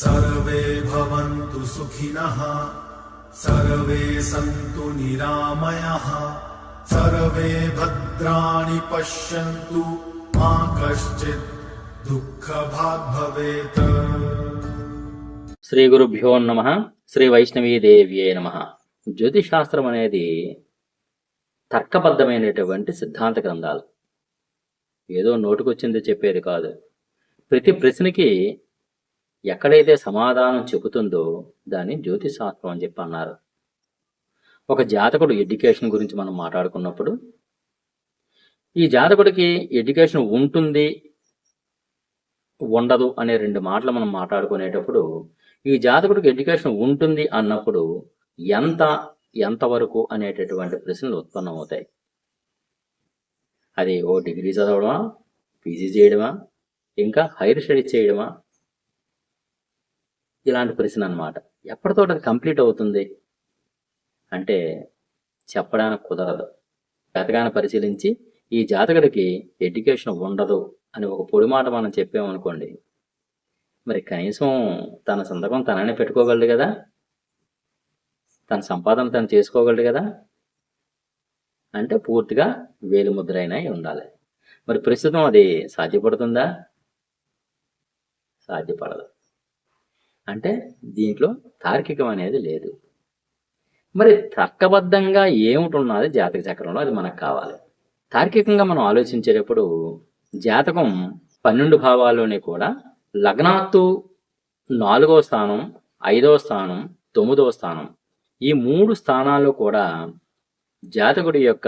सर्वे भवन्तु सुखिनः सर्वे सन्तु निरामयः सर्वे भद्राणि पश्यन्तु मा कश्चित् दुःखभाग् भवेत् శ్రీ గురుభ్యో నమ శ్రీ వైష్ణవీదేవ్యే నమ జ్యోతిషాస్త్రం అనేది తర్కబద్ధమైనటువంటి సిద్ధాంత గ్రంథాలు ఏదో నోటుకొచ్చింది చెప్పేది కాదు. ప్రతి ప్రశ్నకి ఎక్కడైతే సమాధానం చెబుతుందో దాన్ని జ్యోతిశాస్త్రం అని చెప్పి అన్నారు. ఒక జాతకుడు ఎడ్యుకేషన్ గురించి మనం మాట్లాడుకున్నప్పుడు ఈ జాతకుడికి ఎడ్యుకేషన్ ఉంటుంది ఉండదు అనే రెండు మాటలు మనం మాట్లాడుకునేటప్పుడు ఈ జాతకుడికి ఎడ్యుకేషన్ ఉంటుంది అన్నప్పుడు ఎంత ఎంతవరకు అనేటటువంటి ప్రశ్నలు ఉత్పన్నమవుతాయి? అది ఓ డిగ్రీ చదవడమా పీజీ చేయడమా ఇంకా హైయర్ స్టడీస్ చేయడమా? ఇలాంటి ప్రశ్న అనమాట ఎప్పటితో అది కంప్లీట్ అవుతుంది? అంటే చెప్పడానికి కుదరదు. పెద్దగానే పరిశీలించి ఈ జాతకుడికి ఎడ్యుకేషన్ ఉండదు అని ఒక పొడి మాట మనం చెప్పామనుకోండి మరి కనీసం తన సంతకం తననే పెట్టుకోగలడు కదా? తన సంపాదన తను చేసుకోగలడు కదా? అంటే పూర్తిగా వేలు ముద్ర ఉండాలి. మరి ప్రస్తుతం అది సాధ్యపడుతుందా? సాధ్యపడదు. అంటే దీంట్లో తార్కికం అనేది లేదు. మరి తర్కబద్ధంగా ఏమిటి ఉన్నది జాతక చక్రంలో అది మనకు కావాలి. తార్కికంగా మనం ఆలోచించేటప్పుడు జాతకం పన్నెండు భావాల్లోనే కూడా లగ్నాత్తు నాలుగో స్థానం ఐదవ స్థానం తొమ్మిదవ స్థానం ఈ మూడు స్థానాల్లో కూడా జాతకుడి యొక్క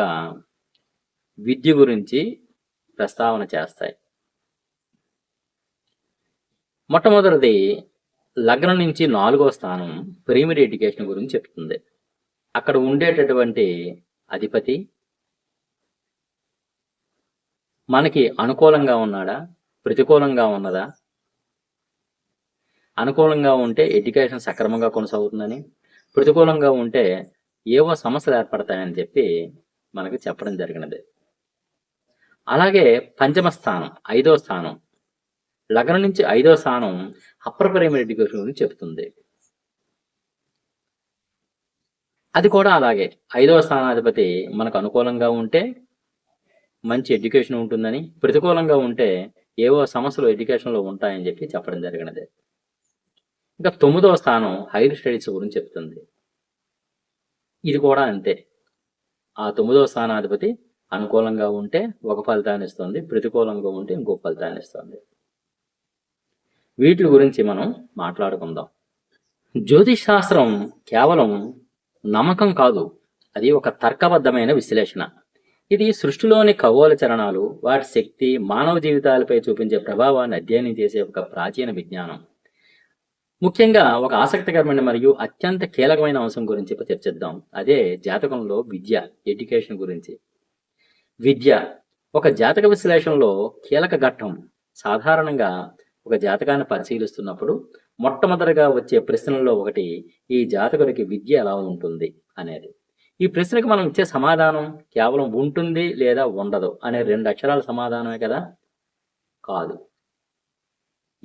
విద్య గురించి ప్రస్తావన చేస్తాయి. మొట్టమొదటిది లగ్నం నుంచి నాలుగో స్థానం ప్రైమరీ ఎడ్యుకేషన్ గురించి చెప్తుంది. అక్కడ ఉండేటటువంటి అధిపతి మనకి అనుకూలంగా ఉన్నాడా? ప్రతికూలంగా ఉన్నదా? అనుకూలంగా ఉంటే ఎడ్యుకేషన్ సక్రమంగా కొనసాగుతుందని ప్రతికూలంగా ఉంటే ఏవో సమస్యలు ఏర్పడతాయని చెప్పి మనకు చెప్పడం జరిగినది. అలాగే పంచమ స్థానం ఐదో స్థానం లగ్నం నుంచి ఐదో స్థానం అప్పర్ ప్రైమరీ ఎడ్యుకేషన్ గురించి చెప్తుంది అది కూడా అలాగే. ఐదవ స్థానాధిపతి మనకు అనుకూలంగా ఉంటే మంచి ఎడ్యుకేషన్ ఉంటుందని ప్రతికూలంగా ఉంటే ఏవో సమస్యలు ఎడ్యుకేషన్లో ఉంటాయని చెప్పి చెప్పడం జరిగినది. ఇంకా తొమ్మిదవ స్థానం హైయర్ స్టడీస్ గురించి చెప్తుంది. ఇది కూడా అంతే. ఆ తొమ్మిదవ స్థానాధిపతి అనుకూలంగా ఉంటే ఒక ఫలితాన్ని ఇస్తుంది ప్రతికూలంగా ఉంటే ఇంకో ఫలితాన్ని ఇస్తుంది. వీటి గురించి మనం మాట్లాడుకుందాం. జ్యోతిష్ శాస్త్రం కేవలం నమ్మకం కాదు అది ఒక తర్కబద్ధమైన విశ్లేషణ. ఇది సృష్టిలోని ఖగోళ చరణాలు వాటి శక్తి మానవ జీవితాలపై చూపించే ప్రభావాన్ని అధ్యయనం చేసే ఒక ప్రాచీన విజ్ఞానం. ముఖ్యంగా ఒక ఆసక్తికరమైన మరియు అత్యంత కీలకమైన అంశం గురించి ఇప్పుడు చర్చిద్దాం. అదే జాతకంలో విద్య ఎడ్యుకేషన్ గురించి. విద్య ఒక జాతక విశ్లేషణలో కీలక ఘట్టం. సాధారణంగా ఒక జాతకాన్ని పరిశీలిస్తున్నప్పుడు మొట్టమొదటిగా వచ్చే ప్రశ్నల్లో ఒకటి ఈ జాతకుడికి విద్య ఎలా ఉంటుంది అనేది. ఈ ప్రశ్నకు మనం ఇచ్చే సమాధానం కేవలం ఉంటుంది లేదా ఉండదు అనే రెండు అక్షరాల సమాధానమే కదా? కాదు.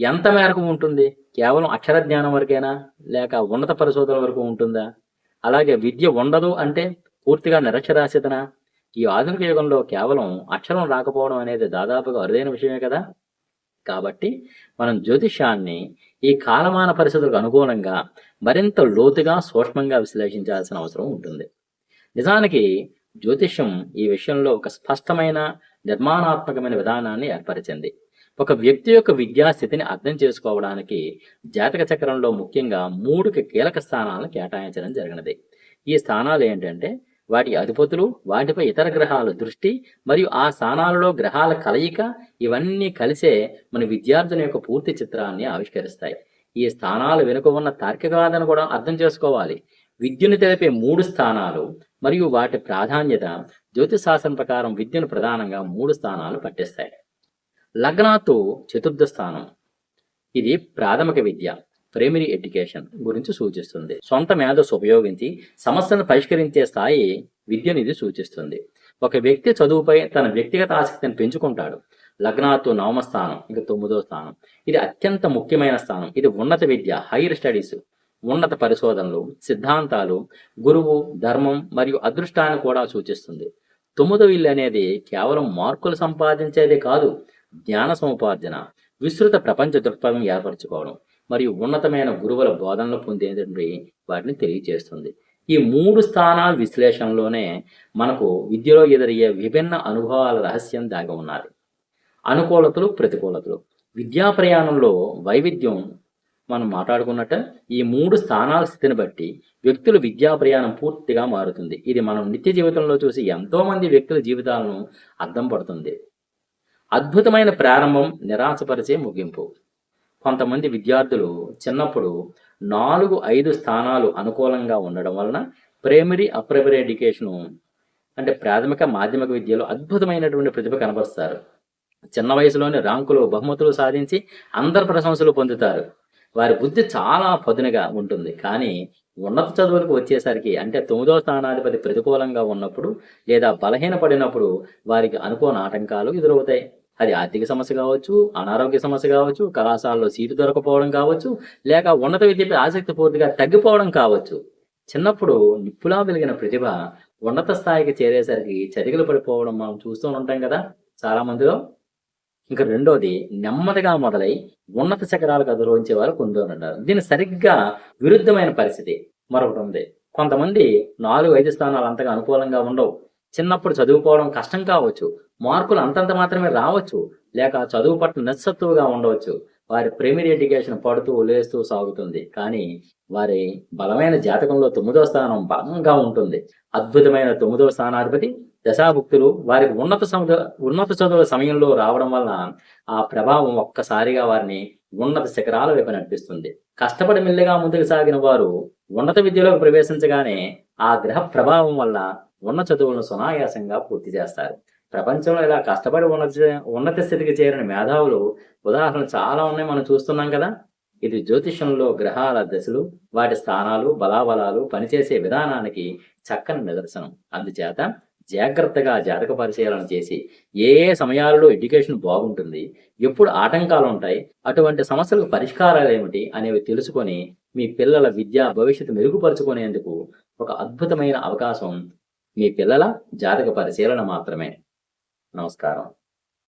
ఎంత మేరకు ఉంటుంది? కేవలం అక్షర జ్ఞానం వరకేనా? లేక ఉన్నత పరిశోధన వరకు ఉంటుందా? అలాగే విద్య ఉండదు అంటే పూర్తిగా నిరక్షరాస్యతనా? ఈ ఆధునిక యుగంలో కేవలం అక్షరం రాకపోవడం అనేది దాదాపుగా అరుదైన విషయమే కదా? కాబట్టి మనం జ్యోతిష్యాన్ని ఈ కాలమాన పరిస్థితులకు అనుగుణంగా మరింత లోతుగా సూక్ష్మంగా విశ్లేషించాల్సిన అవసరం ఉంటుంది. నిజానికి జ్యోతిష్యం ఈ విషయంలో ఒక స్పష్టమైన నిర్మాణాత్మకమైన విధానాన్ని ఏర్పరిచింది. ఒక వ్యక్తి యొక్క విద్యాస్థితిని అర్థం చేసుకోవడానికి జాతక చక్రంలో ముఖ్యంగా మూడు కీలక స్థానాలను కేటాయించడం జరిగినది. ఈ స్థానాలు ఏంటంటే వాటి అధిపతులు వాటిపై ఇతర గ్రహాల దృష్టి మరియు ఆ స్థానాలలో గ్రహాల కలయిక ఇవన్నీ కలిసే మన విద్యార్థుల యొక్క పూర్తి చిత్రాన్ని ఆవిష్కరిస్తాయి. ఈ స్థానాలు వెనుక ఉన్న తార్కికవాదను కూడా అర్థం చేసుకోవాలి. విద్యను తెలిపే మూడు స్థానాలు మరియు వాటి ప్రాధాన్యత జ్యోతిశాస్త్రం ప్రకారం విద్యను ప్రధానంగా మూడు స్థానాలు పట్టిస్తాయి. లగ్నాతు చతుర్థ స్థానం. ఇది ప్రాథమిక విద్య ప్రైమరీ ఎడ్యుకేషన్ గురించి సూచిస్తుంది. సొంత మేధస్సు ఉపయోగించి సమస్యను పరిష్కరించే స్థాయి విద్యను ఇది సూచిస్తుంది. ఒక వ్యక్తి చదువుపై తన వ్యక్తిగత ఆసక్తిని పెంచుకుంటాడు. లగ్నాత్తు నవమ స్థానం ఇంకా తొమ్మిదో స్థానం. ఇది అత్యంత ముఖ్యమైన స్థానం. ఇది ఉన్నత విద్య హైయర్ స్టడీస్ ఉన్నత పరిశోధనలు సిద్ధాంతాలు గురువు ధర్మం మరియు అదృష్టాన్ని కూడా సూచిస్తుంది. తొమ్మిదో ఇల్లు అనేది కేవలం మార్కులు సంపాదించేదే కాదు జ్ఞాన సముపార్జన విస్తృత ప్రపంచ దృక్పథం ఏర్పరచుకోవడం మరియు ఉన్నతమైన గురువుల బోధనలు పొందేటువంటి వాటిని తెలియజేస్తుంది ఈ మూడు స్థానాల విశ్లేషణలోనే మనకు విద్యలో ఎదురయ్యే విభిన్న అనుభవాల రహస్యం దాగి ఉన్నది. అనుకూలతలు ప్రతికూలతలు. విద్యా ప్రయాణంలో వైవిధ్యం మనం మాట్లాడుకున్నట్ట ఈ మూడు స్థానాల స్థితిని బట్టి వ్యక్తుల విద్యా ప్రయాణం పూర్తిగా మారుతుంది. ఇది మనం నిత్య జీవితంలో చూసి ఎంతో మంది వ్యక్తుల జీవితాలను అర్థం పడుతుంది. అద్భుతమైన ప్రారంభం నిరాశపరిచే ముగింపు. కొంతమంది విద్యార్థులు చిన్నప్పుడు నాలుగు ఐదు స్థానాలు అనుకూలంగా ఉండడం వలన ప్రైమరీ అప్రైమరీ ఎడ్యుకేషను అంటే ప్రాథమిక మాధ్యమిక విద్యలో అద్భుతమైనటువంటి ప్రతిభ కనబరుస్తారు. చిన్న వయసులోనే ర్యాంకులు బహుమతులు సాధించి అందరు ప్రశంసలు పొందుతారు. వారి బుద్ధి చాలా పదునుగా ఉంటుంది. కానీ ఉన్నత చదువులకు వచ్చేసరికి అంటే తొమ్మిదవ స్థానాధిపతి ప్రతికూలంగా ఉన్నప్పుడు లేదా బలహీనపడినప్పుడు వారికి అనుకోని ఆటంకాలు ఎదురవుతాయి. అది ఆర్థిక సమస్య కావచ్చు అనారోగ్య సమస్య కావచ్చు కళాశాలలో సీటు దొరకపోవడం కావచ్చు లేక ఉన్నత విద్యపై ఆసక్తి పూర్తిగా తగ్గిపోవడం కావచ్చు. చిన్నప్పుడు నిప్పులా వెలిగిన ప్రతిభ ఉన్నత స్థాయికి చేరేసరికి చతికిలు పడిపోవడం మనం చూస్తూ ఉంటాం కదా చాలా మందిలో ఇంకా రెండోది నెమ్మదిగా మొదలై ఉన్నత శిఖరాలకు అధిరోహించే వారు కొందరున్నారు దీని సరిగ్గా విరుద్ధమైన పరిస్థితి మరొకటి ఉంది. కొంతమంది నాలుగు ఐదు స్థానాలు అంతగా అనుకూలంగా ఉండవు. చిన్నప్పుడు చదువుకోవడం కష్టం కావచ్చు. మార్కులు అంతంత మాత్రమే రావచ్చు. లేక చదువు పట్ల నిస్సత్తువుగా ఉండవచ్చు. వారి ప్రైమరీ ఎడ్యుకేషన్ పడుతూ లేస్తూ సాగుతుంది. కానీ వారి బలమైన జాతకంలో తొమ్మిదో స్థానం బలంగా ఉంటుంది. అద్భుతమైన తొమ్మిదో స్థానాధిపతి దశాభుక్తులు వారికి ఉన్నత ఉన్నత చదువుల సమయంలో రావడం వలన ఆ ప్రభావం ఒక్కసారిగా వారిని ఉన్నత శిఖరాల వైపు నడిపిస్తుంది. కష్టపడి మెల్లిగా ముందుకు సాగిన వారు ఉన్నత విద్యలోకి ప్రవేశించగానే ఆ గ్రహ ప్రభావం వల్ల ఉన్న చదువులను సునాయాసంగా పూర్తి చేస్తారు. ప్రపంచంలో ఇలా కష్టపడి ఉన్నత ఉన్నత స్థితికి చేరిన మేధావులు ఉదాహరణలు చాలా ఉన్నాయి మనం చూస్తున్నాం కదా. ఇది జ్యోతిషంలో గ్రహాల దశలు వాటి స్థానాలు బలాబలాలు పనిచేసే విధానానికి చక్కని నిదర్శనం. అందుచేత జాగ్రత్తగా జాతక పరిశీలన చేసి ఏ ఏ సమయాలలో ఎడ్యుకేషన్ బాగుంటుంది ఎప్పుడు ఆటంకాలు ఉంటాయి అటువంటి సమస్యలకు పరిష్కారాలు ఏమిటి అనేవి తెలుసుకొని మీ పిల్లల విద్యా భవిష్యత్తు మెరుగుపరుచుకునేందుకు ఒక అద్భుతమైన అవకాశం మీ పిల్లల జాతక పరిశీలన మాత్రమే. నమస్కారం.